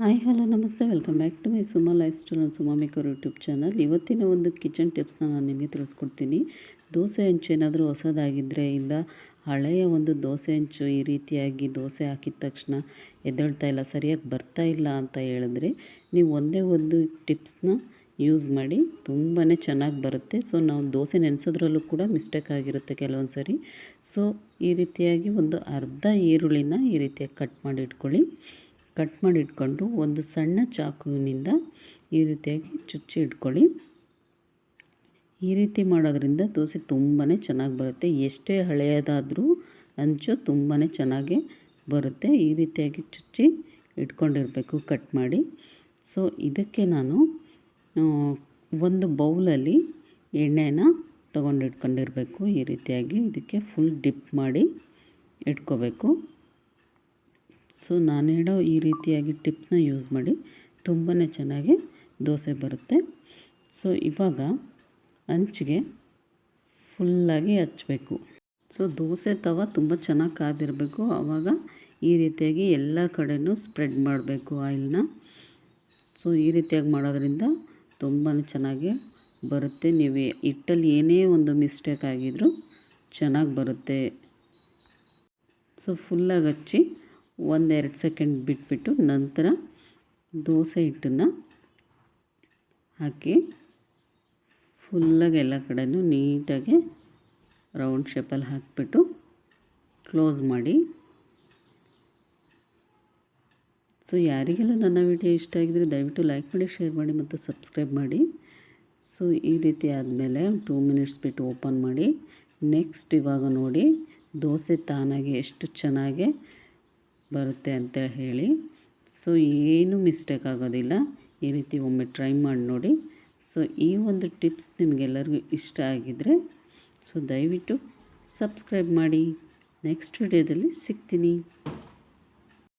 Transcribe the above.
Hi, hello, ನಮಸ್ತೆ. Welcome back to my Suma life style and Suma maker YouTube channel ಇವತ್ತಿನ ಒಂದು kitchen ಟಿಪ್ಸ್ನ ನಾನು ನಿಮಗೆ ತಿಳಿಸ್ಕೊಡ್ತೀನಿ. ದೋಸೆ ಹಂಚು ಏನಾದರೂ ಹೊಸದಾಗಿದ್ದರೆ ಇಲ್ಲ, ಹಳೆಯ ಒಂದು ದೋಸೆ ಹಂಚು ಈ ರೀತಿಯಾಗಿ ದೋಸೆ ಹಾಕಿದ ತಕ್ಷಣ ಎದ್ದೇಳ್ತಾ ಇಲ್ಲ, ಸರಿಯಾಗಿ ಬರ್ತಾ ಇಲ್ಲ ಅಂತ ಹೇಳಿದ್ರೆ ನೀವು ಒಂದೇ ಒಂದು ಟಿಪ್ಸ್ನ ಯೂಸ್ ಮಾಡಿ ತುಂಬಾ ಚೆನ್ನಾಗಿ ಬರುತ್ತೆ. ಸೊ ನಾವು ದೋಸೆ ನೆನೆಸೋದ್ರಲ್ಲೂ ಕೂಡ ಮಿಸ್ಟೇಕ್ ಆಗಿರುತ್ತೆ ಕೆಲವೊಂದು ಸರಿ ಸೊ ಈ ರೀತಿಯಾಗಿ ಒಂದು ಅರ್ಧ ಈರುಳ್ಳಿನ ಈ ರೀತಿಯಾಗಿ ಕಟ್ ಮಾಡಿ ಇಟ್ಕೊಳ್ಳಿ. ಕಟ್ ಮಾಡಿ ಇಟ್ಕೊಂಡು ಒಂದು ಸಣ್ಣ ಚಾಕುವಿನಿಂದ ಈ ರೀತಿಯಾಗಿ ಚುಚ್ಚಿ ಇಟ್ಕೊಳ್ಳಿ. ಈ ರೀತಿ ಮಾಡೋದ್ರಿಂದ ದೋಸೆ ತುಂಬಾ ಚೆನ್ನಾಗಿ ಬರುತ್ತೆ. ಎಷ್ಟೇ ಹಳೆಯದಾದರೂ ಅಂಚು ತುಂಬಾ ಚೆನ್ನಾಗಿ ಬರುತ್ತೆ. ಈ ರೀತಿಯಾಗಿ ಚುಚ್ಚಿ ಇಟ್ಕೊಂಡಿರಬೇಕು, ಕಟ್ ಮಾಡಿ. ಸೊ ಇದಕ್ಕೆ ನಾನು ಒಂದು ಬೌಲಲ್ಲಿ ಎಣ್ಣೆನ ತೊಗೊಂಡು ಇಟ್ಕೊಂಡಿರಬೇಕು ಈ ರೀತಿಯಾಗಿ ಇದಕ್ಕೆ ಫುಲ್ ಡಿಪ್ ಮಾಡಿ ಇಟ್ಕೋಬೇಕು. ಸೊ ನಾನು ಹೇಳೋ ಈ ರೀತಿಯಾಗಿ ಟಿಪ್ಸ್ನ ಯೂಸ್ ಮಾಡಿ ತುಂಬಾ ಚೆನ್ನಾಗಿ ದೋಸೆ ಬರುತ್ತೆ. ಸೊ ಇವಾಗ ಹಂಚಿಗೆ ಫುಲ್ಲಾಗಿ ಹಚ್ಚಬೇಕು ಸೊ ದೋಸೆ ತವ ತುಂಬ ಚೆನ್ನಾಗಿ ಕಾದಿರಬೇಕು. ಆವಾಗ ಈ ರೀತಿಯಾಗಿ ಎಲ್ಲ ಕಡೆಯೂ ಸ್ಪ್ರೆಡ್ ಮಾಡಬೇಕು ಆಯಿಲ್ನ. ಸೊ ಈ ರೀತಿಯಾಗಿ ಮಾಡೋದ್ರಿಂದ ತುಂಬಾ ಚೆನ್ನಾಗಿ ಬರುತ್ತೆ. ನೀವು ಹಿಟ್ಟಲ್ಲಿ ಏನೇ ಒಂದು ಮಿಸ್ಟೇಕ್ ಆಗಿದ್ದರೂ ಚೆನ್ನಾಗಿ ಬರುತ್ತೆ. ಸೊ ಫುಲ್ಲಾಗಿ ಹಚ್ಚಿ ಒಂದೆರಡು ಸೆಕೆಂಡ್ ಬಿಟ್ಬಿಟ್ಟು ನಂತರ ದೋಸೆ ಹಿಟ್ಟನ್ನು ಹಾಕಿ ಫುಲ್ಲಾಗಿ ಎಲ್ಲ ಕಡೆಯೂ ನೀಟಾಗಿ ರೌಂಡ್ ಶೇಪಲ್ಲಿ ಹಾಕಿಬಿಟ್ಟು ಕ್ಲೋಸ್ ಮಾಡಿ. ಸೊ, ಯಾರಿಗೆಲ್ಲ ನನ್ನ ವಿಡಿಯೋ ಇಷ್ಟ ಆಗಿದರೆ ದಯವಿಟ್ಟು ಲೈಕ್ ಮಾಡಿ, ಶೇರ್ ಮಾಡಿ ಮತ್ತು ಸಬ್ಸ್ಕ್ರೈಬ್ ಮಾಡಿ. ಸೊ, ಈ ರೀತಿ ಆದಮೇಲೆ ಟೂ ಮಿನಿಟ್ಸ್ ಬಿಟ್ಟು ಓಪನ್ ಮಾಡಿ. ನೆಕ್ಸ್ಟ್ ಇವಾಗ ನೋಡಿ, ದೋಸೆ ತಾನಾಗಿ ಎಷ್ಟು ಚೆನ್ನಾಗಿ ಬರುತ್ತೆ ಅಂತ ಹೇಳಿ. ಸೊ ಏನು ಮಿಸ್ಟೇಕ್ ಆಗೋದಿಲ್ಲ. ಈ ರೀತಿ ಒಮ್ಮೆ ಟ್ರೈ ಮಾಡಿ ನೋಡಿ. ಸೊ ಈ ಒಂದು ಟಿಪ್ಸ್ ನಿಮಗೆಲ್ಲರಿಗೂ ಇಷ್ಟ ಆಗಿದ್ದರೆ ಸೊ ದಯವಿಟ್ಟು ಸಬ್ಸ್ಕ್ರೈಬ್ ಮಾಡಿ. ನೆಕ್ಸ್ಟ್ ವಿಡಿಯೋದಲ್ಲಿ ಸಿಗ್ತೀನಿ.